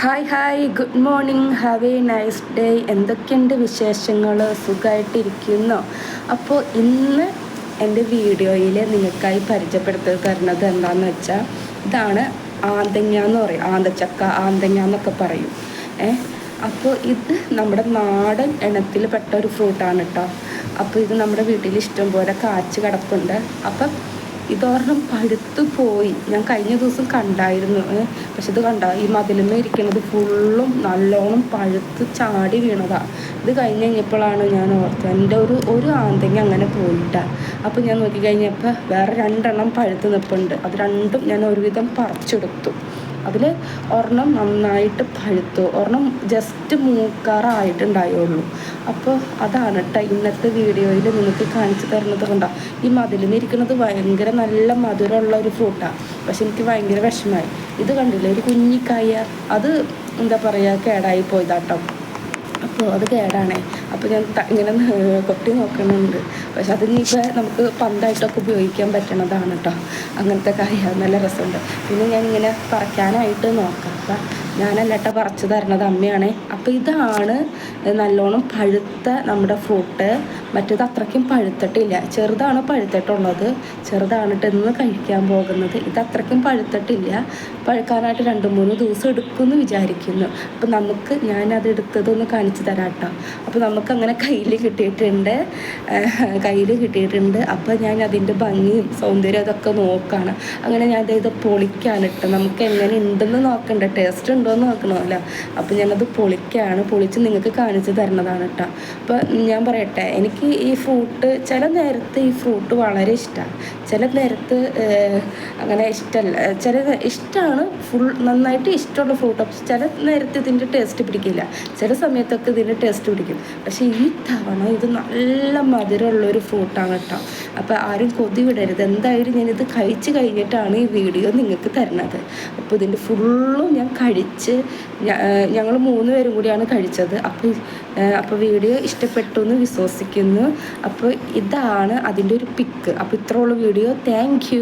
Hi hi good morning have a nice day എന്തൊക്കെയുണ്ട് വിശേഷങ്ങൾ സുഖമായിട്ടിരിക്കുന്നു അപ്പോൾ ഇന്ന് എന്റെ വീഡിയോയിൽ നിങ്ങൾക്കായി പരിചയപ്പെടുത്തി തരുന്നത് എന്താണെന്ന് വെച്ചാൽ ഇതാണ് ആന്തങ്ങ എന്ന് പറയും. ആന്തച്ചക്ക ആന്തങ്ങ എന്നൊക്കെ പറയും. ഏ? അപ്പോൾ ഇത് നമ്മുടെ നാടൻ ഇനത്തിൽ പെട്ട ഒരു ഫ്രൂട്ടാണ് കേട്ടോ അപ്പോൾ ഇത് നമ്മുടെ വീട്ടിൽ ഇഷ്ടം പോലെ കാച്ച് കിടപ്പുണ്ട്. അപ്പം ഇതൊരെണ്ണം പഴുത്തു പോയി. ഞാൻ കഴിഞ്ഞ ദിവസം കണ്ടായിരുന്നു. പക്ഷെ ഇത് കണ്ട? ഈ മതിലുമേ ഇരിക്കുന്നത് ഫുള്ളും നല്ലോണം പഴുത്ത് ചാടി വീണതാ. ഇത് കഴിഞ്ഞ് കഴിഞ്ഞപ്പോഴാണ് ഞാൻ ഓർത്തത് എന്റെ ഒരു ഒരു ആന്തെങ്ങ അങ്ങനെ പോയിട്ട. അപ്പോൾ ഞാൻ നോക്കി കഴിഞ്ഞപ്പോൾ വേറെ രണ്ടെണ്ണം പഴുത്ത് നിൽപ്പുണ്ട് അത് രണ്ടും ഞാൻ ഒരുവിധം പറിച്ചെടുത്തു. അതിൽ ഒരെണ്ണം നന്നായിട്ട് പഴുത്തു. ഒരെണ്ണം ജസ്റ്റ് മൂക്കാറായിട്ടുണ്ടായുള്ളൂ. അപ്പോൾ അതാണ് കേട്ടോ ഇന്നത്തെ വീഡിയോയിൽ നിങ്ങൾക്ക് കാണിച്ചു തരുന്നത് കൊണ്ടാണ് ഈ മതിൽ ഇരിക്കുന്നത് ഭയങ്കര നല്ല മധുരമുള്ള ഒരു ഫ്രൂട്ടാണ് പക്ഷെ എനിക്ക് ഭയങ്കര വിഷമമായി. ഇത് കണ്ടില്ലേ? ഒരു കുഞ്ഞിക്കായ. അത് എന്താ പറയുക കേടായി പോയതാട്ടോ. അപ്പോൾ അത് കേടാണേ. അപ്പോൾ ഞാൻ ഇങ്ങനെ കൊട്ടി നോക്കുന്നുണ്ട് പക്ഷെ അതിനിപ്പോൾ നമുക്ക് പന്തായിട്ടൊക്കെ ഉപയോഗിക്കാൻ പറ്റണതാണ് കേട്ടോ അങ്ങനത്തെ കാര്യം നല്ല രസമുണ്ട്. പിന്നെ ഞാൻ ഇങ്ങനെ പറിക്കാനായിട്ട് നോക്കാം. ഞാനല്ല കേട്ടോ പറിച്ചു തരണത് അമ്മയാണേ. അപ്പോൾ ഇതാണ് നല്ലോണം പഴുത്ത നമ്മുടെ ഫ്രൂട്ട്. മറ്റേത് അത്രയ്ക്കും പഴുത്തിട്ടില്ല. ചെറുതാണ് പഴുത്തിട്ടുള്ളത്. ചെറുതാണിട്ട് ഇന്ന് കഴിക്കാൻ പോകുന്നത്. ഇത് അത്രയ്ക്കും പഴുത്തിട്ടില്ല. പഴുക്കാനായിട്ട് രണ്ട് മൂന്ന് ദിവസം എടുക്കുമെന്ന് വിചാരിക്കുന്നു. അപ്പം നമുക്ക് ഞാനത് എടുത്തതൊന്ന് കാണിച്ചു തരാം കേട്ടോ അപ്പോൾ നമുക്ക് അങ്ങനെ കയ്യിൽ കിട്ടിയിട്ടുണ്ട് കയ്യിൽ കിട്ടിയിട്ടുണ്ട്. അപ്പോൾ ഞാൻ അതിന്റെ ഭംഗിയും സൗന്ദര്യം അതൊക്കെ നോക്കുകയാണ് അങ്ങനെ ഞാൻ ഇത് പൊളിക്കാനിട്ട്. നമുക്ക് എങ്ങനെ ഉണ്ടെന്ന് നോക്കണ്ട. ടേസ്റ്റ് എന്ന് നോക്കണമല്ലോ അപ്പോൾ ഞാനത് പൊളിക്കാണ്. പൊളിച്ച് നിങ്ങൾക്ക് കാണിച്ച് തരണതാണ് കേട്ടോ അപ്പോൾ ഞാൻ പറയട്ടെ. എനിക്ക് ഈ ഫ്രൂട്ട് ചില നേരത്ത് ഈ ഫ്രൂട്ട് വളരെ ഇഷ്ടമാണ് ചില നേരത്ത് അങ്ങനെ ഇഷ്ടമല്ല ചില ഇഷ്ടമാണ് ഫുൾ നന്നായിട്ട് ഇഷ്ടമുള്ള ഫ്രൂട്ട് പക്ഷെ ചില നേരത്ത് ഇതിന്റെ ടേസ്റ്റ് പിടിക്കില്ല. ചില സമയത്തൊക്കെ ഇതിന്റെ ടേസ്റ്റ് പിടിക്കും. പക്ഷേ ഈ തവണ ഇത് നല്ല മധുരമുള്ളൊരു ഫ്രൂട്ടാണ് കേട്ടോ അപ്പോൾ ആരും കൊതി വിടരുത്. എന്തായാലും ഞാനിത് കഴിച്ച് കഴിഞ്ഞിട്ടാണ് ഈ വീഡിയോ നിങ്ങൾക്ക് തരുന്നത് അപ്പോൾ ഇതിന്റെ ഫുള്ളും ഞാൻ കഴിച്ച് ഞങ്ങൾ മൂന്ന് പേരും കൂടിയാണ് കഴിച്ചത്. അപ്പോൾ അപ്പോൾ വീഡിയോ ഇഷ്ടപ്പെട്ടു എന്ന് വിശ്വസിക്കുന്നു. അപ്പോൾ ഇതാണ് അതിന്റെ ഒരു പിക്ക് അപ്പോൾ ഇത്രയുള്ള വീഡിയോ താങ്ക്